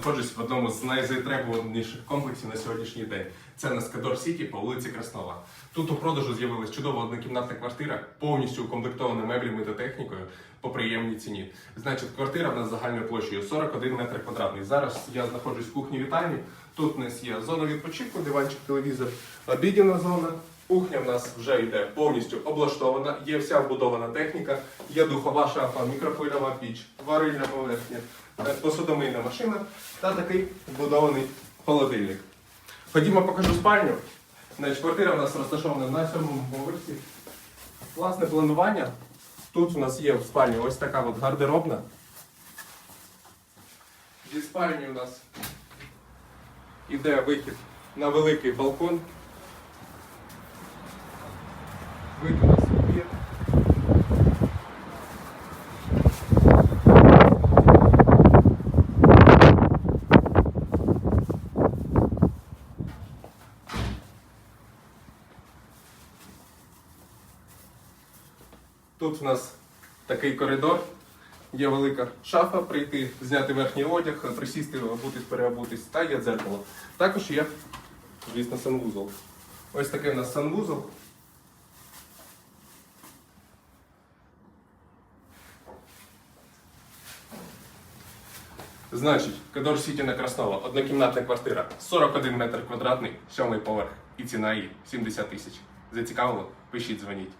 знаходжусь в одному з найзатребуваніших комплексів на сьогоднішній день. Це на Скадор Сіті по вулиці Краснова. Тут у продажу з'явилась чудова однокімнатна квартира, повністю укомплектована меблями та технікою по приємній ціні. Значить, квартира в нас загальною площею 41 метр квадратний. Зараз я знаходжусь в кухні вітальні. Тут у нас є зона відпочинку, диванчик, телевізор, обідня зона. Кухня в нас вже йде повністю облаштована, є вся вбудована техніка, є духова шафа, мікрохвильова піч, варильна поверхня, е, посудомийна машина та такий вбудований холодильник. Ходімо, покажу спальню. Значить, квартира у нас розташована на сьомому поверсі. Власне планування. Тут у нас є в спальні ось така от гардеробна. Зі спальні у нас іде вихід на великий балкон. Вид у нас є. Тут у нас такий коридор, є велика шафа, прийти, зняти верхній одяг, присісти, обутись, переобутись, та є дзеркало. Також є, звісно, санвузол. Ось такий у нас санвузол. Значить, Кадор Сіті на Краснова, однокімнатна квартира, 41 метр квадратний, сьомий поверх. І ціна її 70 тисяч. Зацікавило? Пишіть, дзвоніть.